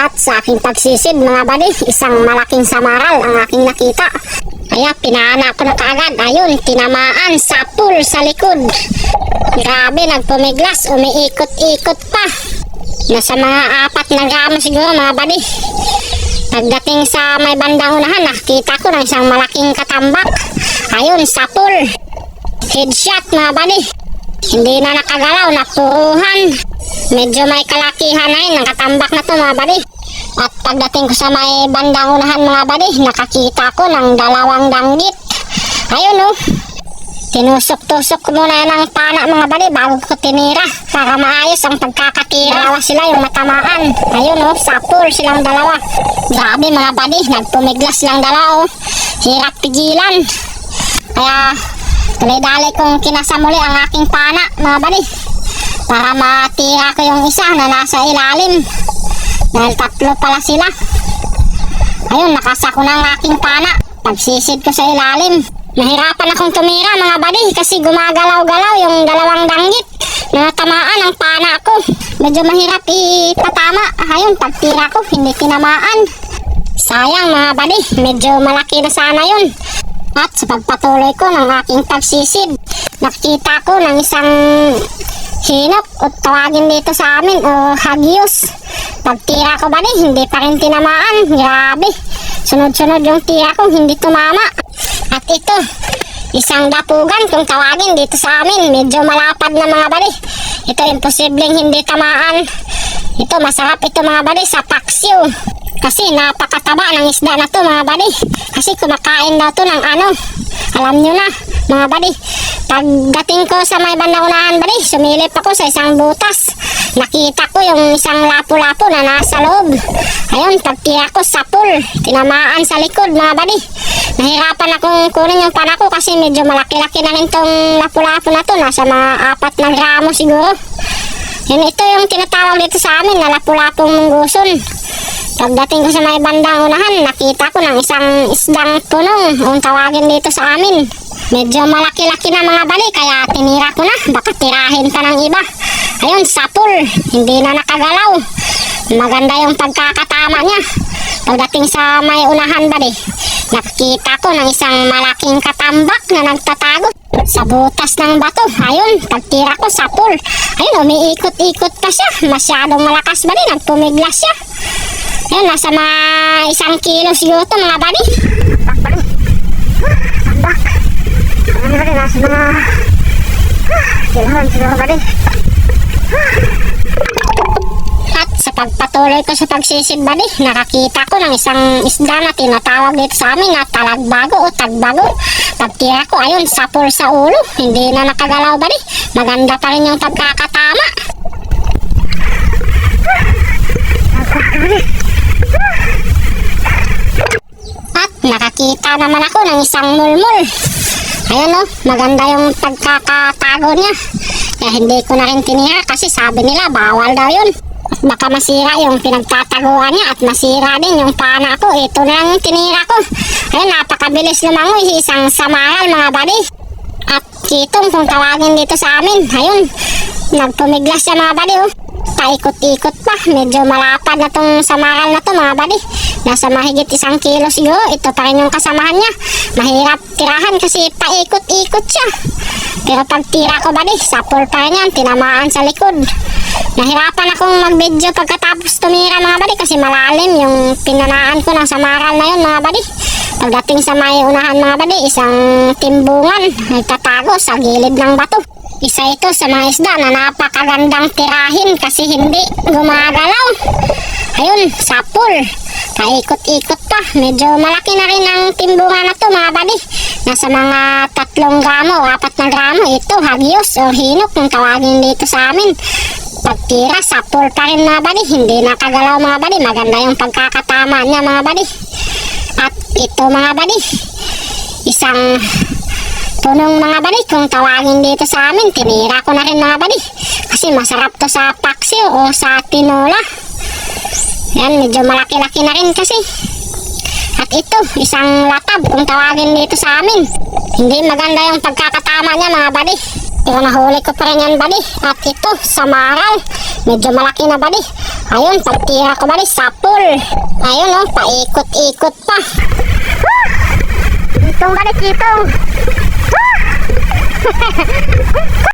At sa aking pagsisid mga bali, isang malaking samaral ang aking nakita. Kaya pinana ko na kaagad. Ayun, tinamaan sa pool sa likod. Grabe, nagpumiglas, umiikot-ikot pa. Nasa mga apat na gramo siguro mga bali. Pagdating sa may bandang unahan, nakita ko ng isang malaking katambak. Ayun, sa pool. Headshot mga bali. Hindi na nakagalaw, napuruhan. Medyo may kalakihan na yun, nakatambak na to mga bali. At pagdating ko sa may bandang unahan mga bali, nakakita ko ng dalawang danggit. Ayun oh. Tinusok-tusok ko muna ng pana mga bali bago ko tinira para maayos ang pagkakatira. Dalawa sila yung matamaan. Ayun oh, sa silang dalawa. Grabe mga bali, nagpumiglas lang dalawa oh. Hirap pigilan. Kaya Dali-dali kong kinasamuli ang aking pana, mga bali. Para matira ko yung isa na nasa ilalim. Dahil tatlo pala sila. Ayun, nakasako na ang aking pana. Pagsisid ko sa ilalim. Nahirapan akong tumira mga bali kasi gumagalaw-galaw yung dalawang danggit. Natamaan ang pana ko. Medyo mahirap ipatama. Ayun, pagtira ko, hindi tinamaan. Sayang mga bali, medyo malaki na sana yun. At sa pagpatuloy ko ng aking pagsisid, nakita ko ng isang hinok o tawagin dito sa amin o hagios. Pagtira ko ba hindi pa rin tinamaan. Grabe. Sunod-sunod yung tira ko, hindi tumama. At ito, isang dapugan kung tawagin dito sa amin. Medyo malapad na mga bali. Ito imposibleng hindi tamaan. Ito masarap ito mga bali sa paksiw. Kasi napakataba ng isda na to mga bali. Kasi kumakain daw to ng ano. Alam nyo na mga bali. Pagdating ko sa may bandang unahan bali, sumilip ako sa isang butas. Nakita ko yung isang lapu-lapu na nasa loob. Ayun, pagtira ko sa pool. Tinamaan sa likod mga bali. Nahirapan akong kunin yung pana ko kasi medyo malaki-laki na rin tong lapu-lapu na to. Nasa mga apat na gramo siguro. Yun, ito yung tinatawag dito sa amin na lapu-lapong mungguson. Pagdating ko sa may bandang unahan, nakita ko ng isang isdang punong kung tawagin dito sa amin. Medyo malaki-laki na mga bali, kaya tinira ko na. Baka tirahin pa ng iba. Ayun, sapul. Hindi na nakagalaw. Maganda yung pagkakatama niya. Pagdating sa may unahan bali, nakita ko ng isang malaking katambak na nagtatago sa butas ng bato. Ayun, pagtira ko sa pool. Ayun, umiikot-ikot pa siya. Masyadong malakas ba rin? Nagpumiglas siya. Ayun, nasa mga isang kilo siguro to mga bali. Tambak. Ano ba rin, nasa mga kilohan siguro ba rin. At sa pagpatuloy ko sa pagsisid bali, nakakita ko ng isang isda na tinatawag dito sa amin na talagbago o tagbago. Pagtira ko, ayun, sapol sa ulo. Hindi na nakagalaw bali. Maganda pa rin yung pagkakatama. At nakakita naman ako ng isang mulmul. Ayun o, maganda yung pagkakatago niya. Kaya hindi ko na rin tinira kasi sabi nila bawal daw yun. Baka masira yung pinagtataguan niya at masira din yung pana ko. Ito na lang yung tinira ko. Ayun, napakabilis lumangoy. Isang samaral mga buddy. At kitong kung tawagin dito sa amin. Ayun, nagpumiglas siya mga buddy oh. Paikot-ikot pa. Medyo malapad na tong samaral na to mga buddy. Nasa mahigit isang kilo siguro. Ito pa rin yung kasamahan niya. Mahirap tirahan kasi paikot-ikot siya. Pero pag tira ko buddy, sapol pa rin yan. Tinamaan sa likod. Nahirapan akong mag-video pagkatapos tumira mga buddy kasi malalim yung pinanaan ko ng samaral na yun mga buddy. Pagdating sa may unahan mga buddy, isang timbungan nagtatago sa gilid ng bato. Isa ito sa mga isda na napakagandang tirahin kasi hindi gumagalaw. Ayun, sapul. Paikot-ikot pa. Medyo malaki na rin ang timbungan na to mga buddy. Nasa mga tatlong gramo apat na gramo. Ito, hagios o hinok kung tawagin dito sa amin. Pagtira, sapul pa rin mga buddy. Hindi nakagalaw mga buddy. Maganda yung pagkakatama niya mga buddy. At ito mga buddy. Isang punong mga bali kung tawagin dito sa amin tinira ko na rin mga bali kasi masarap to sa paksiw o sa tinola yan medyo malaki-laki na rin kasi at ito, isang latab kung tawagin dito sa amin. Hindi maganda yung pagkakatama niya mga buddy. Pero nahuli ko pa rin yan buddy. At ito, sa maral, medyo malaki na buddy. Ayun, pagtira ko buddy sa pool. Ayun oh, paikot-ikot pa. Itong buddy, kitong.